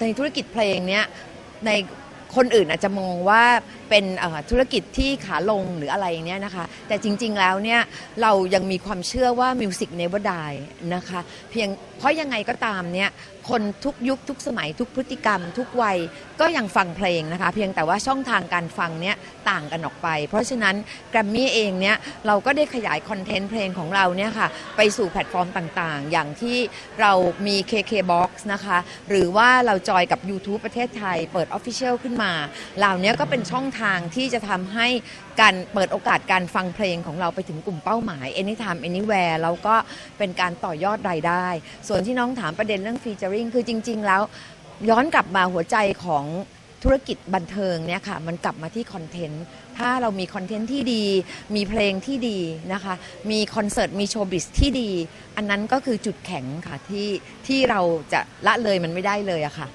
ในธุรกิจเพลงเนี้ยใน คนอื่นอาจจะมองว่าเป็นธุรกิจที่ขาลงหรืออะไรเนี้ยนะคะ แต่จริงๆแล้วเนี่ยเรายังมีความเชื่อว่า Music Never Die นะคะ เพียงเพราะยังไงก็ตามเนี่ยคนทุกยุคทุกสมัยทุกพฤติกรรม ทุกวัยก็ยังฟังเพลงนะคะ เพียงแต่ว่าช่องทางการฟังเนี่ยต่างกันออกไป เพราะฉะนั้นแกรมมี่เองเนี่ยเราก็ได้ขยายคอนเทนต์เพลงของเราเนี่ยค่ะไปสู่แพลตฟอร์มต่างๆ อย่างที่เรามี KKBOX นะคะ หรือว่าเราจอยกับ YouTube ประเทศไทย เปิด Official ขึ้นมาเหล่านี้ก็เป็นช่องทางที่จะทำให้การเปิดโอกาสการฟังเพลงของเราไปถึงกลุ่มเป้าหมาย anytime anywhere แล้วก็เป็นการต่อยอดรายได้ ส่วนที่น้องถามประเด็นเรื่อง featuring คือจริง ๆ แล้วย้อนกลับมาหัวใจของธุรกิจบันเทิงเนี่ยค่ะมันกลับมาที่คอนเทนต์ ถ้าเรามีคอนเทนต์ที่ดี มีเพลงที่ดีนะคะ มีคอนเสิร์ต มีโชว์บิสที่ดี อันนั้นก็คือจุดแข็งค่ะที่ที่เราจะละเลยมันไม่ได้เลยอะค่ะ